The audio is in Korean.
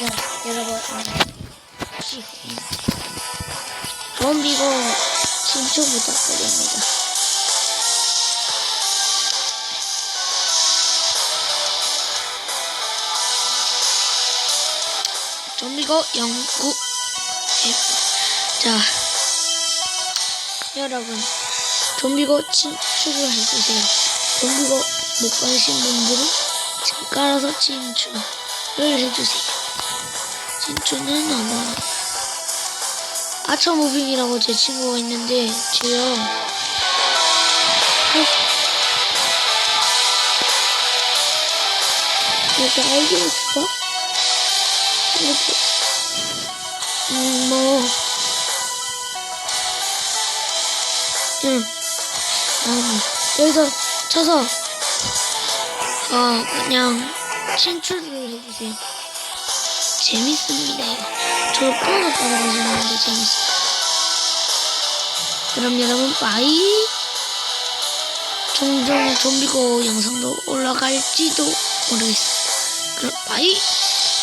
자, 여러분, 음, 시- 좀비고 신청 부탁드립니다. 좀비고 영구 자 여러분 좀비고 친추를 해주세요. 좀비고 못 가신 분들은 깔아서 친추를 해주세요. 친추는 아마 아처무빙이라고 제 친구가 있는데 제가 이렇게 알고 있어? 이렇게 음, 뭐 응. 음, 여기서 쳐서 어 그냥 친추를 해주세요. 재밌습니다. 저 코너 따라가시는 게 재밌어요. 그럼 여러분 빠이. 종종 좀비고 영상도 올라갈지도 모르겠어요. 그럼 빠이.